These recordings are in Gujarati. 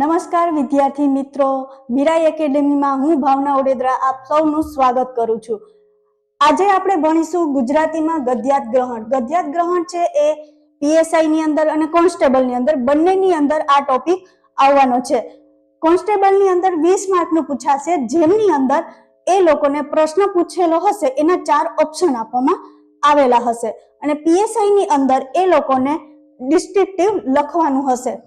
નમસ્કાર વિદ્યાર્થી મિત્રો. મીરાઈ એકેડેમીમાં હું ભાવના ઓડેદરા આપ સૌનું સ્વાગત કરું છું. આજે આપણે ભણીશું ગુજરાતીમાં ગદ્યાત ગ્રહણ. ગદ્યાત ગ્રહણ છે એ પીએસઆઈ ની અંદર અને કોન્સ્ટેબલની અંદર બંનેની અંદર આ ટોપિક આવવાનો છે. કોન્સ્ટેબલની અંદર વીસ માર્કનું પૂછાશે, જેમની અંદર એ લોકોને પ્રશ્ન પૂછેલો હશે, એના ચાર ઓપ્શન આપવામાં આવેલા હશે. અને પીએસઆઈ ની અંદર એ લોકોને ડિસ્ક્રિપ્ટિવ લખવાનું હશે.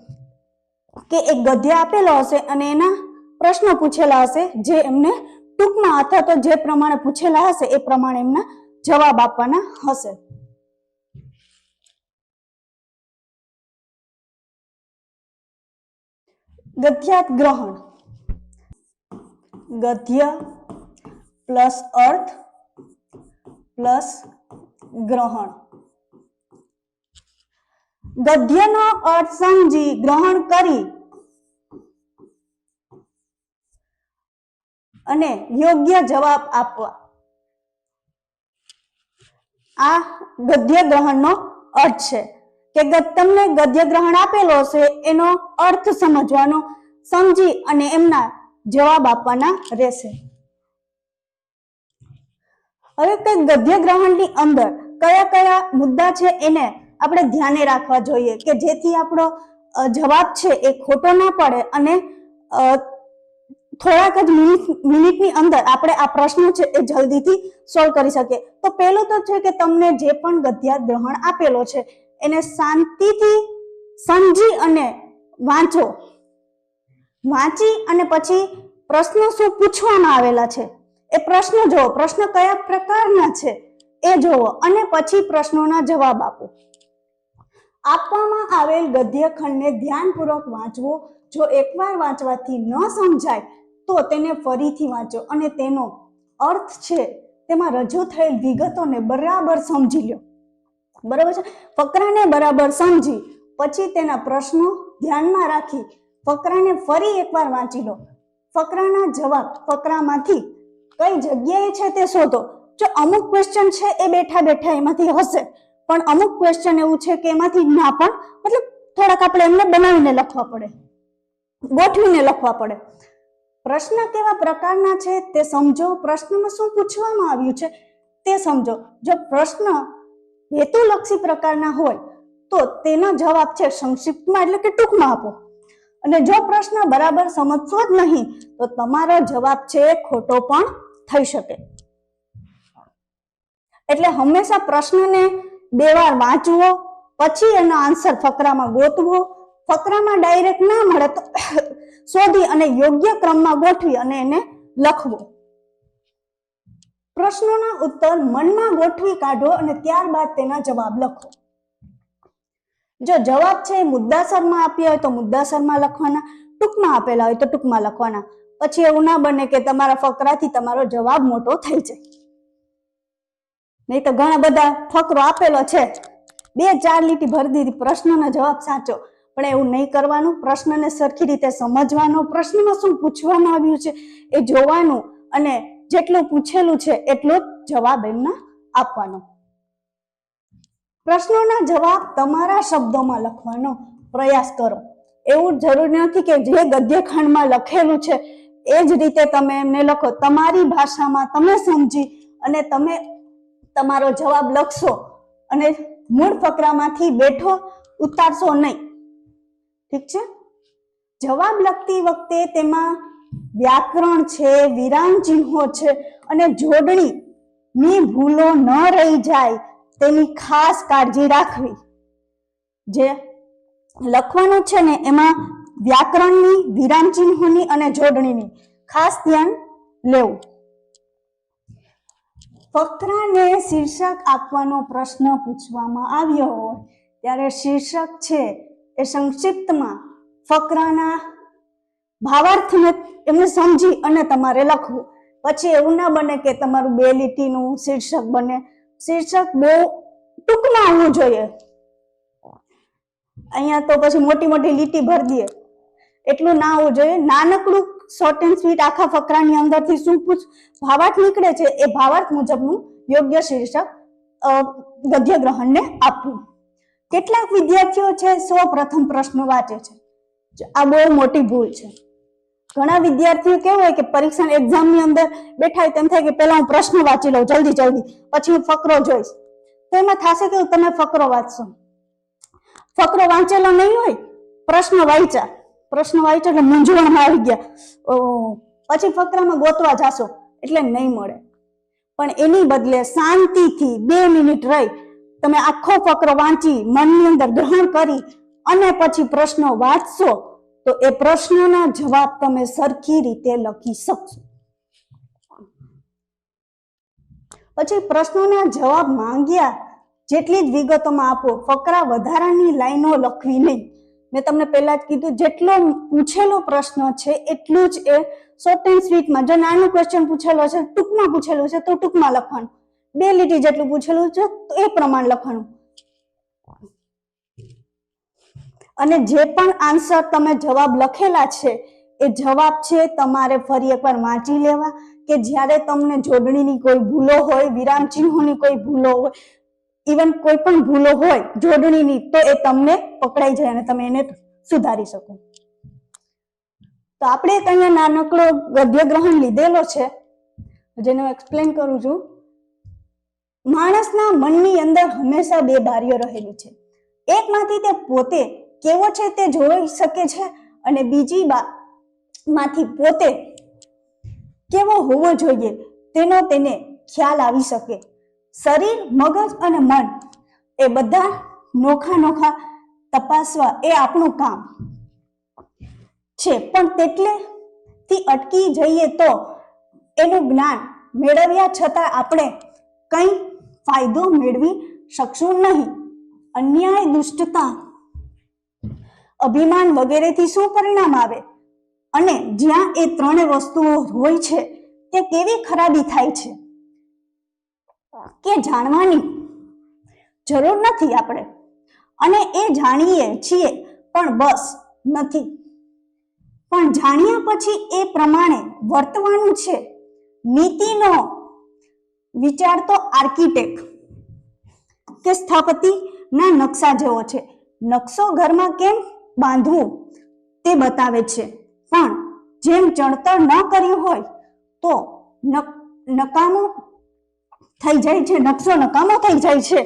કે એક ગદ્ય આપેલો હશે અને એના પ્રશ્નો પૂછેલા હશે, જે એમને ટૂંકમાં અથવા તો જે પ્રમાણે પૂછેલા હશે, એ પ્રમાણે એમના જવાબ આપવાના હશે. ગદ્યાત ગ્રહણ. ગદ્ય પ્લસ અર્થ પ્લસ ગ્રહણ. ગદ્યનો અર્થ સમજી ગ્રહણ કરી અને યોગ્ય જવાબ આપવા. આ ગદ્ય ગ્રહણનો અર્થ છે. કે તમને ગદ્ય ગ્રહણ આપેલો છે એનો અર્થ સમજવાનો, સમજી અને એમના જવાબ આપવાના રહેશે. હવે તે ગદ્ય ગ્રહણની અંદર કયા કયા મુદ્દા છે એને આપણે ધ્યાને રાખવા જોઈએ કે જેથી આપણો જવાબ છે એ ખોટો ના પડે અને થોડાક જ મિનિટ, મિનિટની અંદર આપણે આ પ્રશ્નો છે એ જલ્દીથી સોલ્વ કરી શકીએ. તો પહેલો તો છે કે તમને જે પણ ગધ્યા ગ્રહણ આપેલો છે, એને શાંતિથી સમજી અને વાંચો. વાંચી અને પછી પ્રશ્નો શું પૂછવામાં આવેલા છે, એ પ્રશ્નો જોવો પ્રશ્ન કયા પ્રકારના છે એ જોવો અને પછી પ્રશ્નોના જવાબ આપો. આપવામાં આવેલ ગદ્ય ખંડને ધ્યાનપૂર્વક વાંચવો. જો એકવાર વાંચવાથી ન સમજાય, તો તેને ફરીથી વાંચો. અને તેનો અર્થ છે, તેમાં રજૂ થયેલ વિગતોને બરાબર સમજી લો. બરાબર છે? ફકરાને બરાબર સમજી, પછી તેના પ્રશ્નો ધ્યાનમાં રાખી ફકરાને ફરી એકવાર વાંચી લો. ફકરાના જવાબ ફકરામાંથી કઈ જગ્યાએ છે તે શોધો. જો અમુક ક્વેશ્ચન છે એ બેઠા બેઠા એમાંથી હશે. પણ અમુક ક્વેશ્ચન એવું છે કે એમાંથી ના પણ, મતલબ થોડાક આપણે એમને બનાવીને લખવા પડે. ગોઠવીને લખવા પડે. પ્રશ્ન કેવા પ્રકારના છે તે સમજો. પ્રશ્નમાં શું પૂછવામાં આવ્યું છે તે સમજો. જો પ્રશ્ન હેતુલક્ષી પ્રકારના હોય, તો તેનો જવાબ છે સંક્ષિપ્તમાં એટલે કે ટૂંકમાં આપો. અને જો પ્રશ્ન બરાબર સમજશો જ નહીં, તો તમારો જવાબ છે ખોટો પણ થઈ શકે. એટલે હંમેશા પ્રશ્નને બે વાર વાંચવો, પછી એનો આન્સર ફકરામાં ગોતવો. ફકરામાં ડાયરેક્ટ ના મળે તો શોધી અને યોગ્ય ક્રમમાં ગોઠવી અને એને લખવો. પ્રશ્નોના ઉત્તર મનમાં ગોઠવી કાઢો અને ત્યારબાદ તેના જવાબ લખો. જો જવાબ છે એ મુદ્દાસરમાં આપ્યા હોય તો મુદ્દાસરમાં લખવાના, ટૂંકમાં આપેલા હોય તો ટૂંકમાં લખવાના. પછી એવું ના બને કે તમારા ફકરાથી તમારો જવાબ મોટો થઈ જાય. નહીં તો ઘણા બધા ફકરો આપેલો છે. બે ચાર લીટી ભરી દીધી. પ્રશ્નનો જવાબ સાચો. પણ એવું નહીં કરવાનું. પ્રશ્નને સરખી રીતે સમજવાનો. પ્રશ્નમાં શું પૂછવામાં આવ્યું છે એ જોવાનું અને જેટલું પૂછેલું છે એટલો જવાબ એમને આપવાનો. પ્રશ્નોના જવાબ તમારા શબ્દોમાં લખવાનો પ્રયાસ કરો. એવું જરૂરી નથી કે જે ગદ્યખંડમાં લખેલું છે એ જ રીતે તમે એમને લખો. તમારી ભાષામાં તમે સમજી અને તમે તમારો જવાબ લખશો અને મૂળ ફકરામાંથી બેઠો ઉતારશો નહીં. ઠીક છે? જવાબ લખતી વખતે તેમાં વ્યાકરણ છે, વિરામ ચિહ્નો છે અને જોડણી ની ભૂલો ન રહી જાય તેની ખાસ કાળજી રાખવી. જે લખવાનું છે ને એમાં વ્યાકરણની વિરામ ચિહ્નોની અને જોડણીની ખાસ ધ્યાન લેવું. ફકરાને શીર્ષક આપવાનો પ્રશ્ન પૂછવામાં આવ્યો હોય, ત્યારે શીર્ષક છે, એ સંક્ષિપ્તમાં ફકરાના ભાવાર્થને એમને સમજી અને તમારે લખવું. પછી એવું ના બને કે તમારું બે લીટીનું શીર્ષક બને. શીર્ષક બહુ ટૂંકમાં હોવું જોઈએ. અહીંયા તો પછી મોટી મોટી લીટી ભરી દઈએ એટલું ના હોવું જોઈએ. નાનકડું શોર્ટ એન્ડ સ્વીટ આખા ફકરાની અંદરથી શું ભાવાર્થ નીકળે છે એ ભાવાર્થ મુજબનું યોગ્ય શીર્ષક ગદ્ય ગ્રહણને આપવું. કેટલાક વિદ્યાર્થીઓ છે સૌ પ્રથમ પ્રશ્ન વાંચે છે. આ બહુ મોટી ભૂલ છે. ઘણા વિદ્યાર્થીઓ કેવું હોય કે પરીક્ષા એક્ઝામની અંદર બેઠા હોય તેમ થાય કે પેલા હું પ્રશ્ન વાંચી લઉં જલ્દી જલ્દી, પછી હું ફકરો જોઈશ. તો એમાં થશે કે તમે ફકરો વાંચશો. ફકરો વાંચેલો નહીં હોય, પ્રશ્ન વાંચ્યા. પ્રશ્ન વાંચ્યો એટલે મૂંઝવણમાં આવી ગયા. પછી ફકરામાં ગોતવા જાશો, એટલે નહીં મળે. પણ એની બદલે શાંતિથી બે મિનિટ રહી, તમે આખો ફકરો વાંચી મનની અંદર ગ્રહણ કરી અને પછી પ્રશ્નો વાંચશો, તો એ પ્રશ્નોના જવાબ તમે સરખી રીતે લખી શકશો. પછી પ્રશ્નોના જવાબ માંગ્યા, જેટલી જ વિગતોમાં આપો, ફકરા વધારાની લાઈનો લખવી નહીં. મેં તમને પહેલા જ કીધું, જેટલો પૂછેલો પ્રશ્ન છે, એટલું જ એ શોર્ટ એન્ડ સ્વીટમાં જો નાનું ક્વેશ્ચન પૂછેલો છે, ટૂંકમાં પૂછેલું છે, તો ટૂંકમાં લખવાનું. બે લીટી જેટલું પૂછેલું છે, તો એ પ્રમાણે લખવાનું. અને જે પણ આન્સર તમે જવાબ લખેલા છે, એ જવાબ છે, તમારે ફરી એકવાર વાંચી લેવા કે જ્યારે તમને જોડણીની કોઈ ભૂલો હોય, વિરામ ચિહ્નોની કોઈ ભૂલો હોય ઇવન કોઈ પણ ભૂલો હોય જોડણીની, તો એ તમને પકડાઈ જાય અને તમે એને સુધારી શકો. તો આપણે એક અહીંયા નાનકડો ગદ્ય ગ્રહણ લીધેલો છે, જેને હું એક્સપ્લેન કરું છું. માણસના મનની અંદર હંમેશા બે બારીઓ રહેલી છે. એકમાંથી તે પોતે કેવો છે તે જોઈ શકે છે અને બીજી માંથી પોતે કેવો હોવો જોઈએ તેનો તેને ખ્યાલ આવી શકે. શરીર, મગજ અને મન એ બધા નોખા નોખા તપાસવા એ આપણું કામ છે. પણ તેટલે થી અટકી જઈએ તો એનું જ્ઞાન મેળવ્યા છતાં આપણે કંઈ ફાયદો મેળવી શકશું નહીં. અન્યાય, દુષ્ટતા, અભિમાન વગેરેથી શું પરિણામ આવે? અને જ્યાં એ ત્રણે વસ્તુઓ હોય છે, તે કેવી ખરાબી થાય છે? કે જાણવાની જરૂર નથી આપણે. અને એ જાણીએ છીએ, પણ બસ નથી. પણ જાણ્યા પછી એ પ્રમાણે વર્તવાનું છે. નીતિનો વિચાર તો આર્કિટેક્ટ કે સ્થાપતિ ના નકશા જેવો છે. નકશો ઘરમાં કેમ બાંધવું તે બતાવે છે. પણ જેમ ચણતર ન કર્યું હોય તો નક- નકામો થઈ જાય છે નકશો નકામો થઈ જાય છે.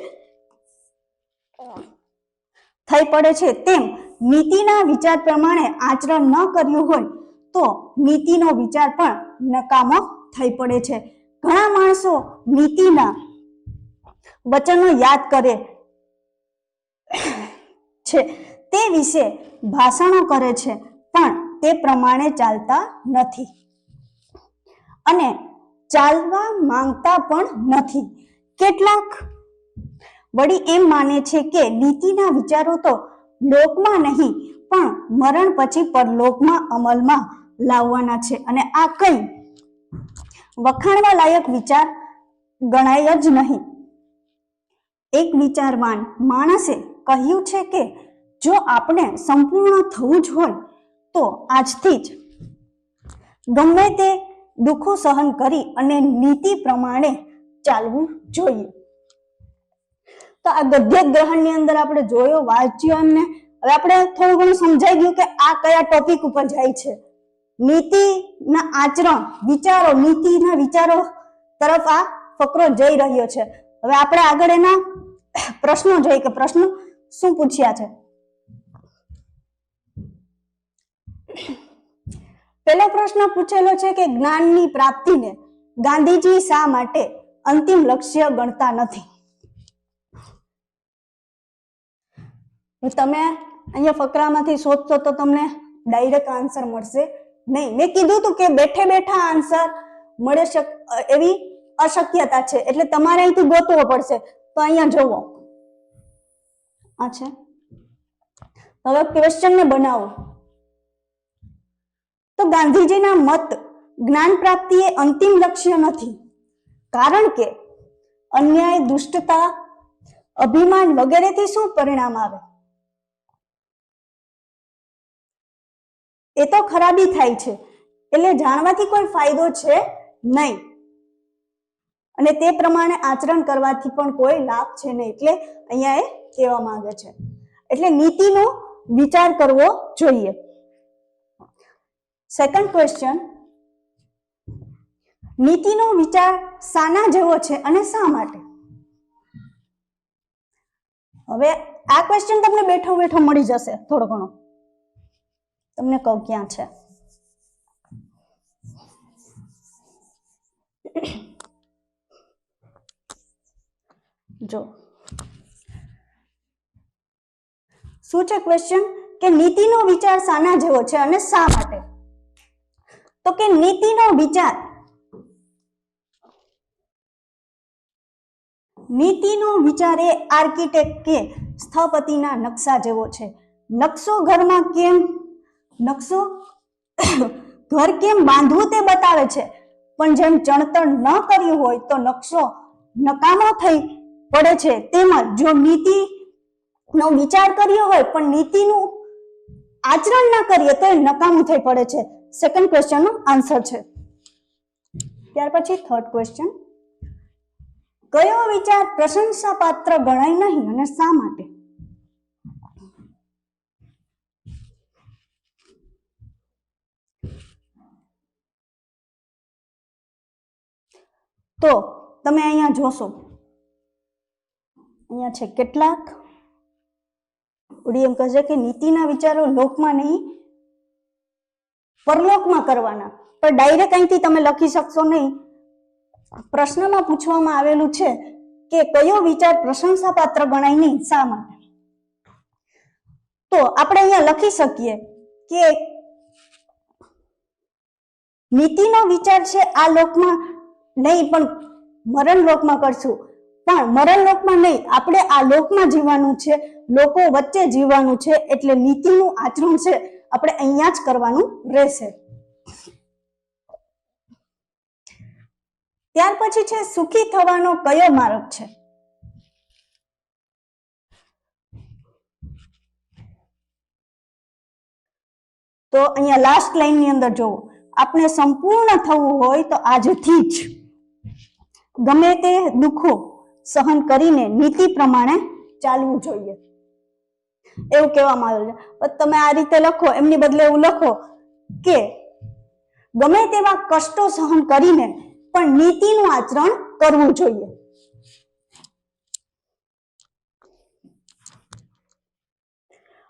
થઈ પડે છે તેમ નીતિના વિચાર પ્રમાણે આચરણ ન કર્યું હોય તો નીતિનો વિચાર પણ નકામો થઈ પડે છે. ઘણા માણસો નીતિના વચનો યાદ કરે છે, તે વિશે ભાષણો કરે છે, પણ તે પ્રમાણે ચાલતા નથી. અને ચાલવા માંગતા પણ નથી. કેટલાક વળી એમ માને છે કે નીતિના વિચારો તો લોકમાં નહીં, પણ મરણ પછી પરલોકમાં અમલમાં લાવવાના છે. અને આ કઈ વખાણવા લાયક વિચાર ગણાય જ નહીં. એક વિચારવાન માણસે કહ્યું છે કે જો આપણે સંપૂર્ણ થવું જ હોય, તો આજથી જ ગમે તે દુઃખો સહન કરી અને નીતિ પ્રમાણે ચાલવું જોઈએ. તો આ ગદ્ય ગ્રહણની અંદર આપણે જોયો, વાંચ્યો એમને. હવે આપણે થોડું ઘણું સમજાઈ ગયું કે આ કયા ટોપિક ઉપર જાય છે. નીતિના આચરણ, વિચારો, નીતિના વિચારો તરફ આ ફકરો જઈ રહ્યો છે. હવે આપણે આગળ એના પ્રશ્નો જોઈએ કે પ્રશ્નો શું પૂછ્યા છે. પહેલો પ્રશ્ન પૂછેલો છે કે જ્ઞાનની પ્રાપ્તિને ગાંધીજી શા માટે અંતિમ લક્ષ્ય ગણતા નથી? તમે અહીંયા ફકરામાંથી શોધશો તો તમને ડાયરેક્ટ આન્સર મળશે. નહીં, મેં કીધું હતું કે બેઠે બેઠા આન્સર મળે શક, એવી અશક્યતા છે, એટલે તમારે અહીંથી ગોતવો પડશે. તો અહીંયા જોવો. આ છે. હવે ક્વેશ્ચન ને બનાવો. તો ગાંધીજીના મત જ્ઞાન પ્રાપ્તિ એ અંતિમ લક્ષ્ય નથી. કારણ કે અન્યાય, દુષ્ટતા, અભિમાન વગેરેથી શું પરિણામ આવે? એ તો ખરાબી થાય છે. એટલે જાણવાથી કોઈ ફાયદો છે નહીં. અને તે પ્રમાણે આચરણ કરવાથી પણ કોઈ લાભ છે નહીં. એટલે અહીંયા એ કહેવા માંગે છે. એટલે નીતિનો વિચાર કરવો જોઈએ. સેકન્ડ ક્વેશ્ચન નીતિનો વિચાર શાના જેવો છે અને શા માટે? હવે આ ક્વેશ્ચન તમને બેઠો બેઠો મળી જશે થોડો ઘણો. તમને કહું ક્યાં છે? જો. શું છે ક્વેશ્ચન કે નીતિનો વિચાર શાના જેવો છે અને શા માટે? તો કે નીતિનો વિચાર. નીતિનો વિચાર એ આર્કિટેક્ટ કે સ્થપતિના નકશા જેવો છે. નકશો ઘરમાં કેમ? નકશો ઘર કેમ બાંધવું તે બતાવે છે. પણ જેમ ચણતર ન કર્યું હોય તો નકશો નકામો થઈ પડે છે. તેમજ જો નીતિ નો વિચાર કર્યો હોય પણ નીતિનું આચરણ ના કરીએ તો એ નકામું થઈ પડે છે. સેકન્ડ ક્વેશ્ચન નો આન્સર છે. ત્યાર પછી થર્ડ ક્વેશ્ચન કયો વિચાર પ્રશંસા પાત્ર ગણાય નહીં અને શા માટે? તો તમે અહીંયા જોશો. અહીંયા છે કેટલાક. ઓડી એમ કહે છે કે નીતિના વિચારો લોકમાં નહીં પરલોકમાં કરવાના. પણ ડાયરેક્ટ અહીંથી તમે લખી શકશો નહીં. પ્રશ્નમાં પૂછવામાં આવેલું છે કે કયો વિચાર પ્રશંસા પાત્ર ગણાય નહીં, શા માટે? તો આપણે અહીંયા લખી શકીએ કે નીતિનો વિચાર છે આ લોકમાં નહીં, પણ મરણ લોકમાં કરશું. પણ મરણ લોકમાં નહીં, આપણે આ લોકમાં જીવવાનું છે. લોકો વચ્ચે જીવવાનું છે, એટલે નીતિનું આચરણ છે. આપણે અહીંયા જ કરવાનું રહેશે. ત્યાર પછી છે સુખી થવાનો કયો માર્ગ છે? તો અહીંયા લાસ્ટ લાઈનની અંદર જોવો. આપણે સંપૂર્ણ થવું હોય તો આજથી જ. ગમે તે દુઃખો સહન કરીને નીતિ પ્રમાણે ચાલવું જોઈએ. એવું કહેવામાં આવેલું છે. તમે આ રીતે લખો, એમની બદલે એવું લખો કે ગમે તેવા કષ્ટો સહન કરીને પણ નીતિનું આચરણ કરવું જોઈએ.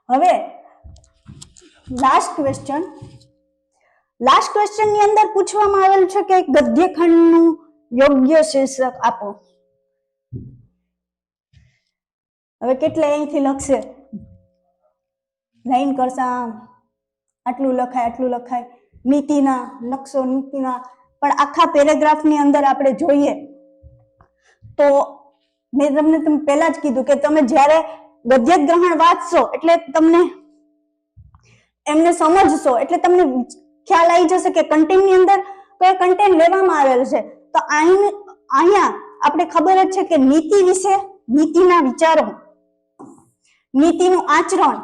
હવે લાસ્ટ ક્વેશ્ચન લાસ્ટ ક્વેશ્ચનની અંદર પૂછવામાં આવેલું છે કે ગદ્યખંડનું યોગ્ય શીર્ષક આપો. હવે કેટલા અહીંથી લખશે? લાઈન કરશા આટલું લખાય આટલું લખાય. નીતિના, નકશો નીતિના. પણ આખા પેરેગ્રાફની અંદર આપણે જોઈએ તો મેં તમને તમે પહેલા જ કીધું કે તમે જ્યારે ગદ્ય ગ્રહણ વાંચશો એટલે તમને એમને સમજશો, એટલે તમને ખ્યાલ આવી જશે કે કન્ટેન્ટની અંદર કયો કન્ટેન્ટ લેવામાં આવેલ છે. તો અહીં અહીંયા આપણે ખબર જ છે કે નીતિ વિશે, નીતિના વિચારો, નીતિનું આચરણ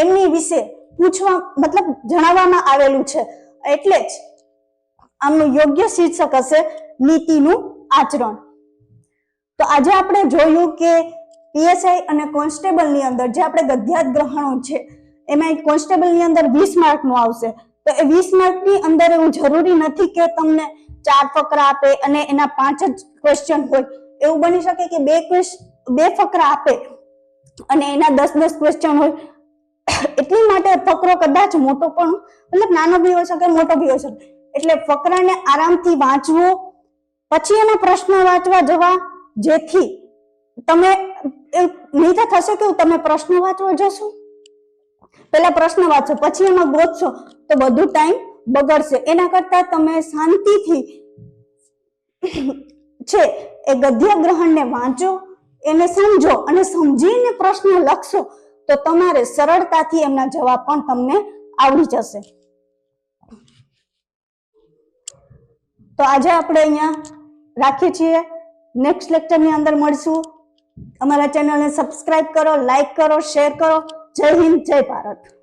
એમની વિશે પૂછવા, મતલબ જણાવવામાં આવેલું છે. એટલે જ આમનું યોગ્ય શીર્ષક હશે નીતિનું આચરણ. તો આજે આપણે જોયું કે પીએસઆઈ અને કોન્સ્ટેબલની અંદર જે આપણે ગદ્યાત ગ્રહણો છે, એમાં એક કોન્સ્ટેબલની અંદર વીસ માર્કનું આવશે. તો એ વીસ માર્કની અંદર એવું જરૂરી નથી કે તમને ચાર ફકરા આપે અને એના પાંચ જ ક્વેશ્ચન હોય. એવું બની શકે કે બે બે ફકરા આપે અને એના દસ દસ ક્વેશ્ચન હોય. એટલી માટે ફકરો કદાચ મોટો પણ, મતલબ નાનો બી હોઈ શકે, મોટો બી હોઈ શકે. એટલે ફકરાને આરામથી વાંચવો, પછી એના પ્રશ્ન વાંચવા જવા, જેથી તમે, એ નહીં થશે કે તમે પ્રશ્ન વાંચવા જશો. પેલા પ્રશ્ન વાંચો, પછી એમાં ગોતશો, તો બધું ટાઈમ બગડશે. એના કરતા તમે શાંતિથી છે, એ ગદ્ય ગ્રહણને વાંચો, એને સમજો અને સમજીને પ્રશ્ન લખશો. તો તમારે સરળતાથી એમના જવાબ પણ તમને આવડી જશે. તો આજે આપણે અહીંયા રાખીએ છીએ. નેક્સ્ટ લેક્ચરની અંદર મળશું. અમારા ચેનલને સબસ્ક્રાઇબ કરો લાઈક કરો શેર કરો. જય હિન્દ, જય ભારત.